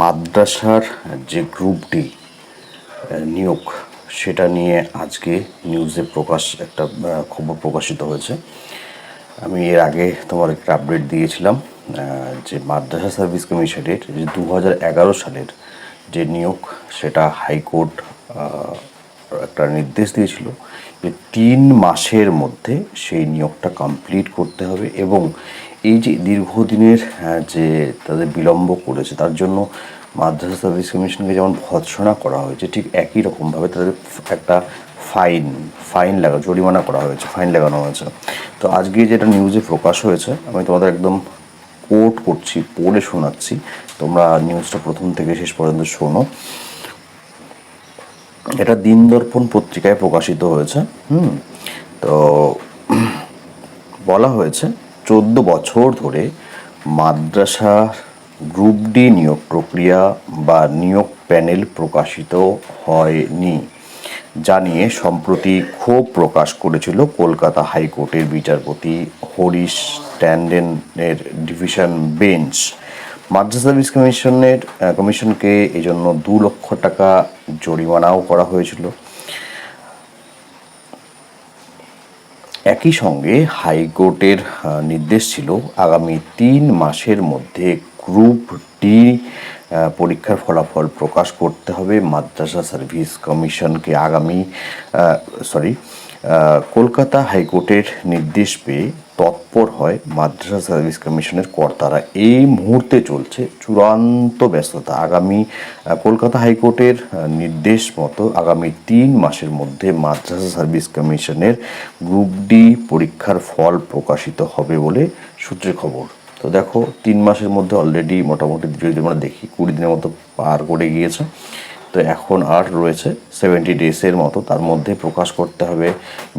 মাদ্রাসার যে group D নিয়োগ, সেটা নিয়ে আজকে নিউজে প্রকাশ, একটা খবর প্রকাশিত হয়েছে। আমি এর আগে তোমার একটা আপডেট দিয়েছিলাম যে মাদ্রাসা সার্ভিস কমিশনের যে দু সালের যে নিয়োগ, সেটা হাইকোর্ট একটা নির্দেশ দিয়েছিল যে তিন মাসের মধ্যে সেই নিয়োগটা কমপ্লিট করতে হবে এবং এই যে দীর্ঘদিনের যে তাদের বিলম্ব করেছে, তার জন্য মাদ্রাসা সার্ভিস কমিশনকে যেমন ভৎসনা করা হয়েছে, ঠিক একই রকমভাবে তাদের একটা ফাইন ফাইন লাগা, জরিমানা করা হয়েছে ফাইন লাগানো হয়েছে। তো আজকে যেটা নিউজে প্রকাশ হয়েছে, আমি তোমাদের একদম কোট করছি, পড়ে শোনাচ্ছি। তোমরা নিউজটা প্রথম থেকে শেষ পর্যন্ত শোনো। এটা দিন দর্পণ পত্রিকায় প্রকাশিত হয়েছে, হুম? তো বলা হয়েছে চোদ্দ বছর ধরে মাদ্রাসা গ্রুপ ডি নিয়োগ প্রক্রিয়া বা নিয়োগ প্যানেল প্রকাশিত হয়নি জানিয়ে সম্প্রতি ক্ষোভ প্রকাশ করেছিল কলকাতা হাইকোর্টের বিচারপতি হরিশ ট্যান্ডেনের ডিভিশন বেঞ্চ। মাদ্রাসা সার্ভিস কমিশনের কমিশনকে এই জন্য দু লক্ষ টাকা জরিমানাও করা হয়েছিল। একই সঙ্গে হাইকোর্টের নির্দেশ ছিল আগামী তিন মাসের মধ্যে গ্রুপ ডি পরীক্ষার ফলাফল প্রকাশ করতে হবে। মাদ্রাসা সার্ভিস কমিশনকে আগামী সরি কলকাতা হাইকোর্টের নির্দেশ পেয়ে তৎপর হয় মাদ্রাসা সার্ভিস কমিশনের কর্তারা। এই মুহূর্তে চলছে চূড়ান্ত ব্যস্ততা। আগামী কলকাতা হাইকোর্টের নির্দেশ মতো আগামী তিন মাসের মধ্যে মাদ্রাসা সার্ভিস কমিশনের গ্রুপ ডি পরীক্ষার ফল প্রকাশিত হবে বলে সূত্রের খবর। তো দেখো, তিন মাসের মধ্যে অলরেডি মোটামুটি যদি আমরা দেখি, কুড়ি দিনের মতো পার করে গিয়েছে। তো এখন আর রয়েছে সেভেন্টি ডেজের মতো। তার মধ্যে প্রকাশ করতে হবে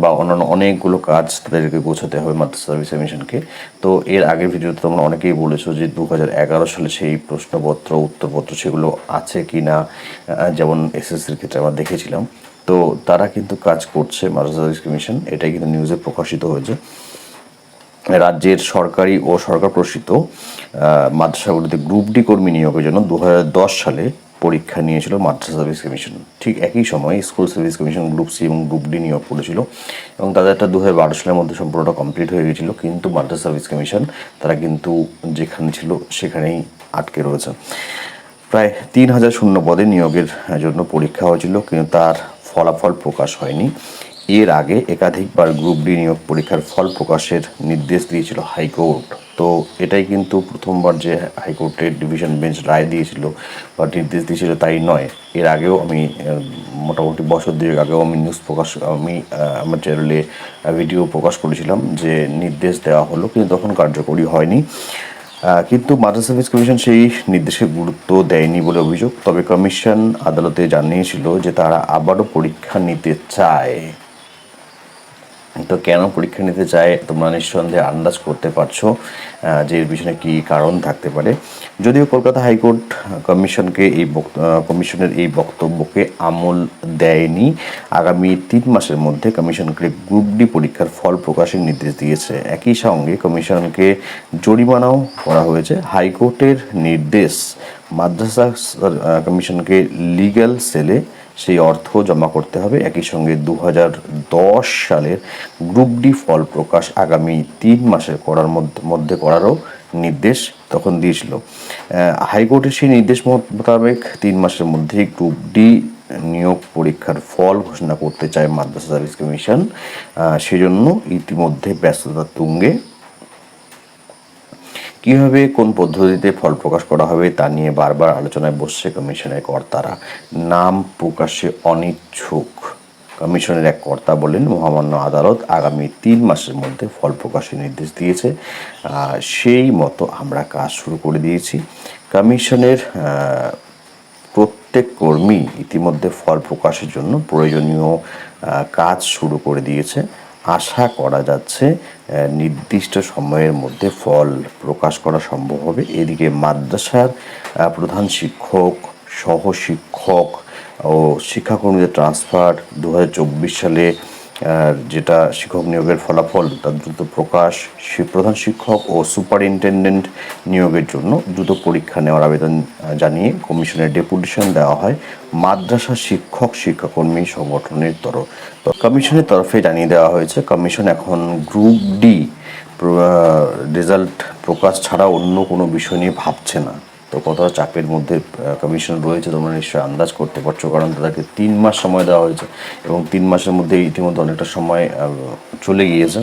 বা অন্যান্য অনেকগুলো কাজ তাদেরকে গোছাতে হবে মাদ্রাসা সার্ভিস কমিশনকে তো এর আগের ভিডিওতে তোমরা অনেকেই বলেছ যে দু হাজার এগারো সালে সেই প্রশ্নপত্র, উত্তরপত্র সেগুলো আছে কি না যেমন এসএসসির ক্ষেত্রে আমরা দেখেছিলাম। তো তারা কিন্তু কাজ করছে মাদ্রাসা সার্ভিস কমিশন এটাই কিন্তু নিউজে প্রকাশিত হয়েছে। রাজ্যের সরকারি ও সরকার প্রসূত মাদ্রাসাগুলিতে গ্রুপ ডি কর্মী নিয়োগের জন্য দু হাজার দশ সালে পরীক্ষা নিয়েছিল, মাদ্রাসা সার্ভিস কমিশন ঠিক একই সময় school service commission group C এবং গ্রুপ ডি নিয়োগ করেছিল এবং তাদেরটা দু হাজার বারো সালের মধ্যে সম্পূর্ণটা কমপ্লিট হয়ে গেছিল কিন্তু মাদ্রাসা সার্ভিস কমিশন তারা কিন্তু যেখানে ছিল সেখানেই আটকে রয়েছে। প্রায় তিন হাজার শূন্য পদে নিয়োগের জন্য পরীক্ষা হয়েছিল, কিন্তু তার ফলাফল প্রকাশ হয়নি। এর আগে একাধিকবার গ্রুপ ডি নিয়োগ পরীক্ষার ফল প্রকাশের নির্দেশ দিয়েছিল হাইকোর্ট। তো এটাই কিন্তু প্রথমবার যে হাইকোর্টের ডিভিশন বেঞ্চ রায় দিয়েছিল বা নির্দেশ দিয়েছিল তাই নয়। এর আগেও আমি মোটামুটি বছর দুয়েক আগেও আমি নিউজ প্রকাশ, আমি আমার চ্যানেলে ভিডিও প্রকাশ করেছিলাম যে নির্দেশ দেওয়া হলো, কিন্তু তখন কার্যকরী হয়নি। কিন্তু মাদ্রাসা সার্ভিস কমিশন সেই নির্দেশে গুরুত্ব দেয়নি বলে অভিযোগ। তবে কমিশন আদালতে জানিয়েছিল যে তারা আবারও পরীক্ষা নিতে চায়। তো কেন পরীক্ষা নিতে চায় তোমরা নিঃসন্দেহে আন্দাজ করতে পারছ যে এর পিছনে কী কারণ থাকতে পারে। যদিও কলকাতা হাইকোর্ট কমিশনকে এই কমিশনের এই বক্তব্যকে আমল দেয়নি। আগামী তিন মাসের মধ্যে কমিশনকে গ্রুপ ডি পরীক্ষার ফল প্রকাশের নির্দেশ দিয়েছে। একই সঙ্গে কমিশনকে জরিমানাও করা হয়েছে। হাইকোর্টের নির্দেশ মাদ্রাসা কমিশনকে লিগ্যাল সেলে সেই অর্থ জমা করতে হবে। একই সঙ্গে দু সালের গ্রুপ ডি ফল প্রকাশ আগামী তিন মাসের করার মধ্যে করারও নির্দেশ তখন দিয়েছিল। হাইকোর্টের সেই নির্দেশ মোতাবেক তিন মাসের মধ্যেই গ্রুপ ডি নিয়োগ পরীক্ষার ফল ঘোষণা করতে চায় মাদ্রাসা সার্ভিস কমিশন। সেজন্য ইতিমধ্যে ব্যস্ততা তুঙ্গে কীভাবে, কোন পদ্ধতিতে ফল প্রকাশ করা হবে তা নিয়ে বারবার আলোচনায় বসছে কমিশনের কর্তারা। নাম প্রকাশে অনিচ্ছুক। কমিশনের এক কর্তা বলেন, মহামান্য আদালত আগামী তিন মাসের মধ্যে ফল প্রকাশের নির্দেশ দিয়েছে। সেই মতো আমরা কাজ শুরু করে দিয়েছি। কমিশনের প্রত্যেক কর্মী ইতিমধ্যে ফল প্রকাশের জন্য প্রয়োজনীয় কাজ শুরু করে দিয়েছে। আশা করা যাচ্ছে নির্দিষ্ট সময়ের মধ্যে ফল প্রকাশ করা সম্ভব হবে। এদিকে মাদ্রাসার প্রধান শিক্ষক সহ শিক্ষক ও শিক্ষাকর্মীদের ট্রান্সফার দু হাজার চব্বিশ সালে যেটা শিক্ষক নিয়োগের ফলাফল তার দ্রুত প্রকাশ প্রধান শিক্ষক ও সুপারিনটেন্ডেন্ট নিয়োগের জন্য দ্রুত পরীক্ষা নেওয়ার আবেদন জানিয়ে কমিশনের ডেপুটেশন দেওয়া হয় মাদ্রাসা শিক্ষক শিক্ষাকর্মী সংগঠনের তরফ। কমিশনের তরফে জানিয়ে দেওয়া হয়েছে, কমিশন এখন গ্রুপ ডি রেজাল্ট প্রকাশ ছাড়া অন্য কোনো বিষয় নিয়ে ভাবছে না। তো কতটা চাপের মধ্যে কমিশন রয়েছে, তোমরা নিশ্চয়ই আন্দাজ করতে পারছ, কারণ তাদেরকে তিন মাস সময় দেওয়া হয়েছে এবং তিন মাসের মধ্যে ইতিমধ্যে অনেকটা সময় চলে গিয়েছে।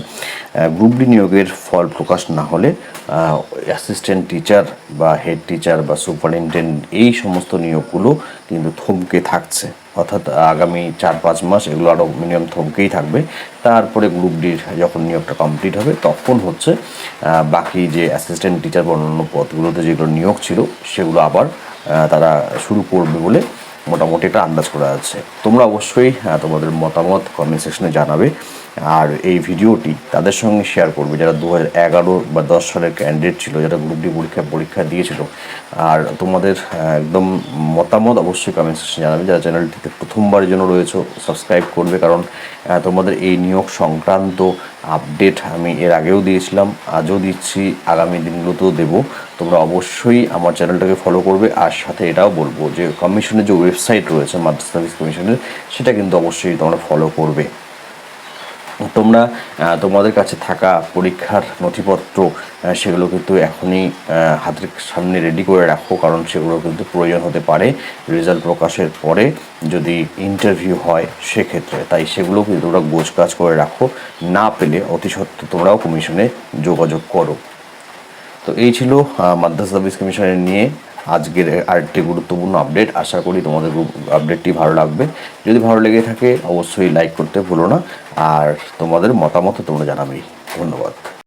গ্রুপ ডি নিয়োগের ফল প্রকাশ না হলে অ্যাসিস্ট্যান্ট টিচার বা হেড টিচার বা সুপারিনটেন্ডেন্ট এই সমস্ত নিয়োগগুলো কিন্তু থমকে থাকছে। অর্থাৎ আগামী চার পাঁচ মাস এগুলো আরও মিনিমাম থমকেই থাকবে। তারপরে গ্রুপ ডির যখন নিয়োগটা কমপ্লিট হবে, তখন হচ্ছে বাকি যে অ্যাসিস্ট্যান্ট টিচার বা অন্যান্য পদগুলোতে যেগুলো নিয়োগ ছিল, সেগুলো আবার তারা শুরু করবে বলে মোটামুটি এটা আন্দাজ করা যাচ্ছে তোমরা অবশ্যই তোমাদের মতামত কমেন্ট সেকশনে জানাবে। আর এই ভিডিওটি তাদের সঙ্গে শেয়ার করবে যারা দু এগারো বা দশ সালের ক্যান্ডিডেট ছিল, যারা গ্রুপ ডি পরীক্ষা পরীক্ষা দিয়েছিল। আর তোমাদের একদম মতামত অবশ্যই কমেন্ট সেকশনে জানাবে। যারা চ্যানেলটিতে প্রথমবারের জন্য রয়েছে সাবস্ক্রাইব করবে। কারণ তোমাদের এই নিয়োগ সংক্রান্ত আপডেট আমি এর আগেও দিয়েছিলাম, আজও দিচ্ছি, আগামী দিনগুলোতেও দেবো। তোমরা অবশ্যই আমার চ্যানেলটাকে ফলো করবে, আর সাথে এটাও বলব যে কমিশনের যে ওয়েবসাইট রয়েছে মাদ্রাসা কমিশনের সেটা কিন্তু অবশ্যই তোমরা ফলো করবে। তোমরা তোমাদের কাছে থাকা পরীক্ষার নথিপত্র সেগুলো কিন্তু এখনই হাতের সামনে রেডি করে রাখো, কারণ সেগুলো কিন্তু প্রয়োজন হতে পারে রেজাল্ট প্রকাশের পরে। যদি ইন্টারভিউ হয়, সেক্ষেত্রে তাই সেগুলো কিন্তু তোমরা গোছ কাজ করে রাখো। না পেলে অতি সত্ত্বে তোমরাও কমিশনে যোগাযোগ করো। তো এই ছিল মাদ্রাস সার্ভিস কমিশনের নিয়ে আজকের আরেকটি গুরুত্বপূর্ণ আপডেট আশা করি তোমাদের আপডেটটি ভালো লাগবে। যদি ভালো লেগে থাকে, অবশ্যই লাইক করতে ভুলো না। আর তোমাদের মতামত তোমরা জানাবেই ধন্যবাদ।